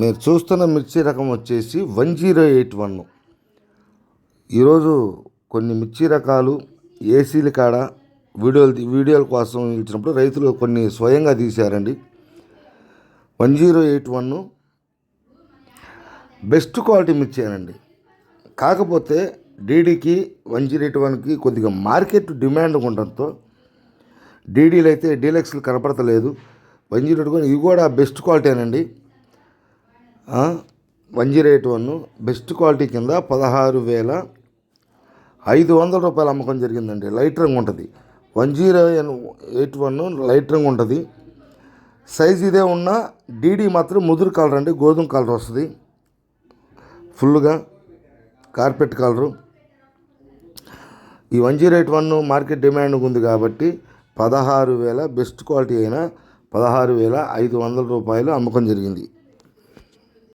మీరు చూస్తున్న మిర్చి రకం వచ్చేసి వన్ జీరో ఎయిట్ వన్. ఈరోజు కొన్ని మిర్చి రకాలు ఏసీల కాడ వీడియోలు వీడియోల కోసం ఇచ్చినప్పుడు రైతులు కొన్ని స్వయంగా తీశారండి. One zero eight one best quality మిర్చేనండి కాకపోతే డీడీకి వన్ జీరో ఎయిట్ వన్కి కొద్దిగా మార్కెట్ డిమాండ్ ఉండడంతో డీడీలు అయితే డీలక్స్లు కనపడతలేదు. వన్ జీరో ఎయిట్ వన్ ఇవి కూడా బెస్ట్ క్వాలిటీ అండి one zero eight one best quality కింద పదహారు వేల ఐదు వందల రూపాయలు అమ్మకం జరిగిందండి. లైట్ రంగు ఉంటుంది. One zero eight one light రంగు ఉంటుంది. సైజ్ ఇదే ఉన్న డీడీ మాత్రం ముదురు కలర్ అండి. గోధుమ కలర్ వస్తుంది. ఫుల్గా కార్పెట్ కలరు. ఈ one zero eight one market demand ఉంది కాబట్టి పదహారు వేల బెస్ట్ క్వాలిటీ అయిన పదహారు వేల ఐదు వందల రూపాయలు అమ్మకం జరిగింది.